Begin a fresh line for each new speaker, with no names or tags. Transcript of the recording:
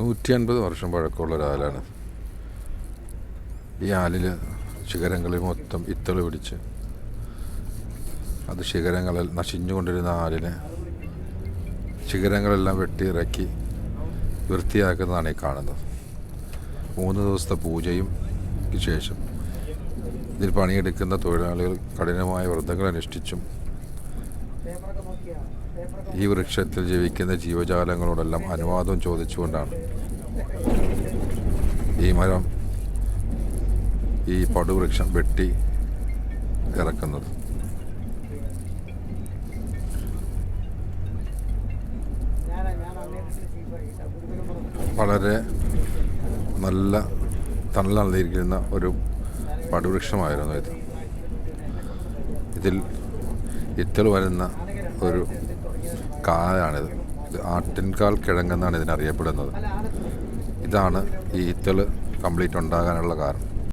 നൂറ്റി അൻപത് വർഷം പഴക്കമുള്ള ഒരു ആലാണ് ഈ ആലിൽ ശിഖരങ്ങളിൽ മൊത്തം ഇത്തൾ പിടിച്ച് അത് ശിഖരങ്ങളിൽ നശിഞ്ഞുകൊണ്ടിരുന്ന ആലിനെ ശിഖരങ്ങളെല്ലാം വെട്ടിയിറക്കി വൃത്തിയാക്കുന്നതാണ് ഈ കാണുന്നത്. മൂന്ന് ദിവസത്തെ പൂജയും ശേഷം ഇതിൽ പണിയെടുക്കുന്ന തൊഴിലാളികൾ കഠിനമായ വ്രതങ്ങൾ അനുഷ്ഠിച്ചും ഈ വൃക്ഷത്തിൽ ജീവിക്കുന്ന ജീവജാലങ്ങളോടെല്ലാം അനുവാദം ചോദിച്ചുകൊണ്ടാണ്. ഈ മരം ഈ പടുവൃക്ഷം വെട്ടി ഇറക്കുന്നത്. വളരെ നല്ല തണൽ നൽകിയിരിക്കുന്ന ഒരു പടുവൃക്ഷമായിരുന്നു ഇത്. ഇതിൽ ഇത്തൽ വരുന്ന ഒരു കായാണിത്. ഇത് ആട്ടിൻകാൽ കിഴങ്ങെന്നാണ് ഇതിനറിയപ്പെടുന്നത്. ഇതാണ് ഈ ഇത്തൾ കംപ്ലീറ്റ് ഉണ്ടാകാനുള്ള കാരണം.